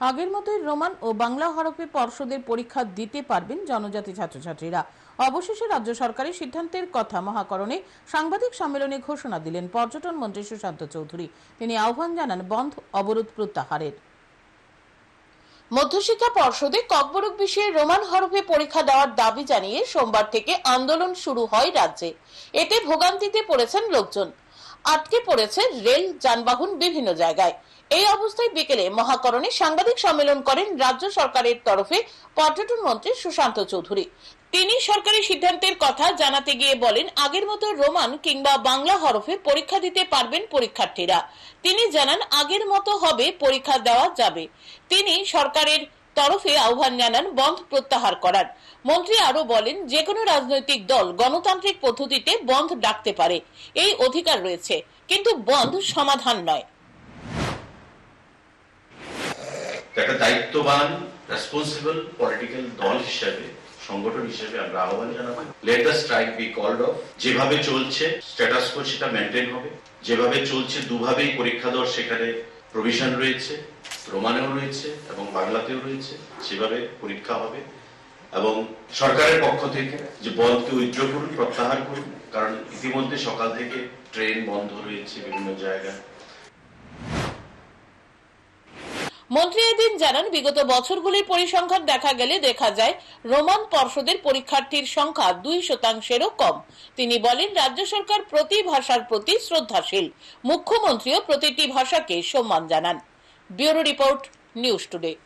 আগের মতোই রোমান ও বাংলা হরফে পর্ষদের পরীক্ষা দিতে পারবেন জনজাতি ছাত্রছাত্রীরা। অবশেষে রাজ্য সরকারের সিদ্ধান্তের কথা মহাকরণে সাংবাদিক সম্মেলনে ঘোষণা দিলেন পর্যটন মন্ত্রী সুশান্ত চৌধুরী। তিনি আহ্বান জানান, বন্ধ অবরোধ প্রত্যাহারের। মধ্যশিক্ষা পর্ষদে ককবরক বিষয়ে রোমান হরফে পরীক্ষা দেওয়ার দাবি জানিয়ে সোমবার থেকে আন্দোলন শুরু হয় রাজ্যে। এতে ভোগান্তিতে পড়েছেন লোকজন। আটকে পড়েছে রেল, যানবাহন বিভিন্ন জায়গায়। এই অবস্থায় বিকেলে মহাকরণে সাংবাদিক সম্মেলন করেন রাজ্য সরকারের তরফে পর্যটন মন্ত্রী সুশান্ত চৌধুরী। তিনি সরকারি সিদ্ধান্তের কথা জানাতে গিয়ে বলেন, আগের মতো রোমান কিংবা বাংলা হরফে পরীক্ষা দিতে পারবেন পরীক্ষার্থীরা। তিনি জানান, আগের মতো হবে, পরীক্ষা দেওয়া যাবে। তিনি সরকারের তরফে আহ্বান জানান বন্ধ প্রত্যাহার করার। মন্ত্রী আরও বলেন যে কোনো রাজনৈতিক দল গণতান্ত্রিক পদ্ধতিতে বন্ধ ডাকতে পারে। এই অধিকার রয়েছে, কিন্তু বন্ধ সমাধান নয়। একটা দায়িত্ববান রেসপন্সিবল পলিটিক্যাল দল হিসেবে, সংগঠন হিসেবে আমরা আহ্বান জানাব। Let the strike be off যেভাবে চলছে স্ট্যাটাস কো সেটা মেনটেন হবে। যেভাবে চলছে, দুভাবেই পরীক্ষা দেওয়ার সেখানে প্রভিশন রয়েছে। রোমানেও রয়েছে এবং বাংলাতেও রয়েছে সেভাবে পরীক্ষা হবে এবং সরকারের পক্ষ থেকে যে বন্ধকে উইথড্র করুন, প্রত্যাহার করুন, কারণ ইতিমধ্যে সকাল থেকে ট্রেন বন্ধ রয়েছে বিভিন্ন জায়গায়। মন্ত্রী এদিন জানান, বিগত বছরগুলির পরিসংখ্যান দেখা গেলে দেখা যায়, রোমান পর্ষদের পরীক্ষার্থীর সংখ্যা দুই শতাংশেরও কম। তিনি বলেন, রাজ্য সরকার প্রতি ভাষার প্রতি শ্রদ্ধাশীল। মুখ্যমন্ত্রীও প্রতিটি ভাষাকে সম্মান জানান। Bureau report news today